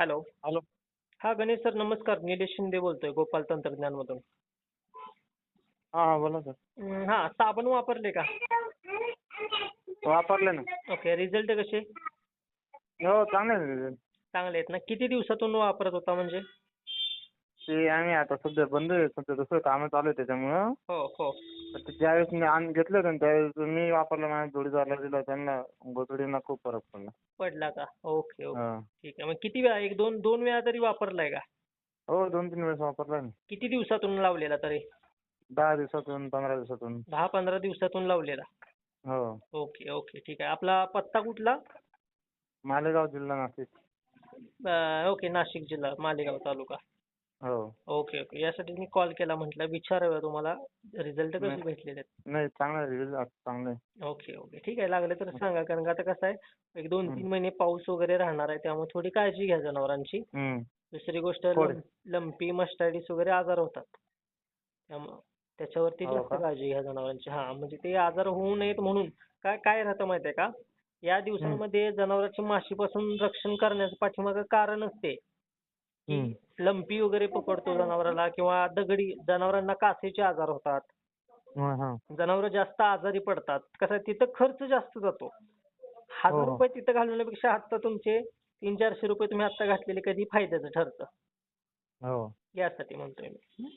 Hello. Hello. हा Ganesh sir नमस्कार. निलेश शिंदे बोलतोय गोपाल तंत्रज्ञानमधून. हां हां बोला सर. हं, हा साबण वापरले का? वापरले ना. ओके रिझल्ट कसे? हो चांगले आहे result. चांगले आहेत ना. किती दिवसातून वापरत होता म्हणजे? ते आम्ही आता सध्या बंद आहे सध्या दुसरं कामं चालू आहे त्याच्यामुळं. हो हो. तर ते ज्यावेळेस मी आण घेतलं होतं ना त्यावेळेस मी वापरलं माझ्या जोडीदाराला दिलं त्यांना गोधडींना खूप फरक पडला. पडला का? Okay okay. हां. ठीक आहे. मग किती वेळा एक दोन दोन वेळा तरी वापरलाय का? हो दोन तीन वेळेस वापरला किती दिवसातून लावलेला तरी? दहा दिवसातून पंधरा दिवसातून. दहा पंधरा दिवसातून लावलेला? हो. Okay okay. ठीक आहे. आपला पत्ता कुठला? मालेगाव जिल्हा नाशिक. अं, ओके. नाशिक जिल्हा मालेगाव तालुका. हो. Okay okay. यासाठी मी कॉल केला म्हटलं विचारावं तुम्हाला. रिझल्ट कसे. भेटलेले नाही चांगला रिझल्ट चांगला आहे. Okay okay. ठीक आहे लागले तर सांगा. कारण का आता कसं आहे एक दोन हं. तीन महिने पाऊस वगैरे राहणार आहे त्यामुळे थोडी काळजी घ्या जनावरांची. दुसरी गोष्ट लंपी मस्टायटिस वगैरे आजार होतात. त्यामुळं त्याच्यावरती हो जास्त? काळजी घ्या जनावरांची. हा म्हणजे ते आजार होऊ नयेत म्हणून. काय काय राहतं माहितीये का? या दिवसांमध्ये जनावरांची माशीपासून रक्षण करण्याचं पाठीमागं कारणच ते की हम्म. लंपी वगैरे पकडतो जनावराला किंवा दगडी जनावरांना कासेचे आजार होतात. हां हां. जनावरं जास्त आजारी पडतात. कसं आहे, तिथं खर्च जास्त जातो. हजार हो. रुपये तिथं घालवण्यापेक्षा आता तुमचे तीन चारशे रुपये तुम्ही आता घातलेले कधी फायद्याचं ठरतं? हो. यासाठी म्हणतोय मी.